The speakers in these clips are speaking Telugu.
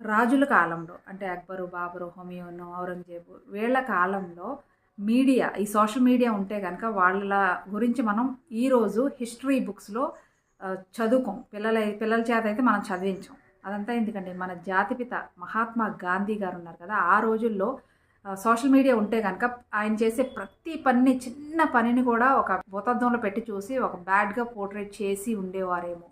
రాజుల కాలంలో అంటే అక్బరు బాబరు హోమియోను ఔరంగజేబు వీళ్ళ కాలంలో మీడియా ఈ సోషల్ మీడియా ఉంటే కనుక వాళ్ళ గురించి మనం ఈరోజు హిస్టరీ బుక్స్లో చదువుకోం. పిల్లల పిల్లల చేత అయితే మనం చదివించాం. అదంతా ఎందుకంటే మన జాతిపిత మహాత్మా గాంధీ గారు ఉన్నారు కదా ఆ రోజుల్లో సోషల్ మీడియా ఉంటే కనుక ఆయన చేసే ప్రతి పని చిన్న పనిని కూడా ఒక భూతద్వంలో పెట్టి చూసి ఒక బ్యాడ్గా పోర్ట్రేట్ చేసి ఉండేవారేమో.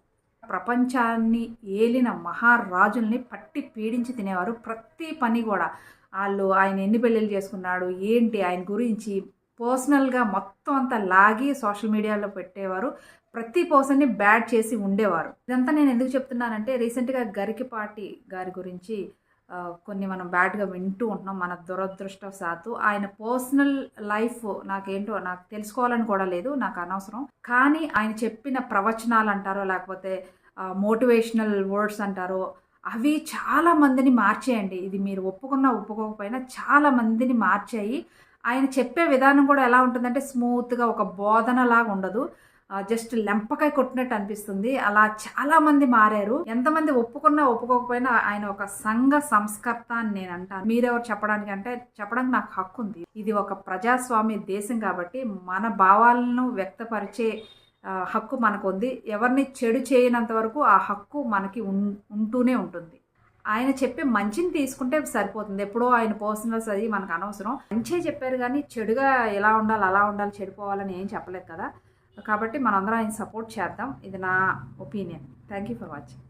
ప్రపంచాన్ని ఏలిన మహారాజుల్ని పట్టి పీడించి తినేవారు ప్రతి పని కూడా. వాళ్ళు ఆయన ఎన్ని పెళ్ళిళ్ళు చేసుకున్నాడు ఏంటి ఆయన గురించి పర్సనల్గా మొత్తం అంతా లాగి సోషల్ మీడియాలో పెట్టేవారు. ప్రతి పర్సన్ని బ్యాడ్ చేసి ఉండేవారు. ఇదంతా నేను ఎందుకు చెప్తున్నానంటే రీసెంట్గా గరికిపాటి గారి గురించి కొన్ని మనం బ్యాడ్గా వింటూ ఉంటున్నాం మన దురదృష్టవశాత్తు. ఆయన పర్సనల్ లైఫ్ నాకేంటో నాకు తెలుసుకోవాలని కూడా లేదు నాకు అనవసరం. కానీ ఆయన చెప్పిన ప్రవచనాలు అంటారో లేకపోతే మోటివేషనల్ వర్డ్స్ అంటారో అవి చాలా మందిని మార్చేయండి. ఇది మీరు ఒప్పుకున్నా ఒప్పుకోకపోయినా చాలా మందిని మార్చాయి. ఆయన చెప్పే విధానం కూడా ఎలా ఉంటుందంటే స్మూత్గా ఒక బోధనలాగా ఉండదు. జస్ట్ లెంపకాయ కొట్టినట్టు అనిపిస్తుంది. అలా చాలా మంది మారారు. ఎంతమంది ఒప్పుకున్నా ఒప్పుకోకపోయినా ఆయన ఒక సంఘ సంస్కర్త అని నేను అంటాను. మీరెవరు చెప్పడానికి అంటే చెప్పడానికి నాకు హక్కు ఉంది. ఇది ఒక ప్రజాస్వామ్య దేశం కాబట్టి మన భావాలను వ్యక్తపరిచే హక్కు మనకు ఉంది ఎవరిని చెడు చేయనంత వరకు ఆ హక్కు మనకి ఉన్- ఉంటూనే ఉంటుంది. ఆయన చెప్పే మంచిని తీసుకుంటే సరిపోతుంది. ఎప్పుడో ఆయన పర్సనల్స్ అది మనకు అనవసరం. మంచే చెప్పారు కానీ చెడుగా ఎలా ఉండాలి అలా ఉండాలి చెడిపోవాలని ఏం చెప్పలేదు కదా. కాబట్టి మనందరం ఆయన సపోర్ట్ చేద్దాం. ఇది నా opinion. Thank you for watching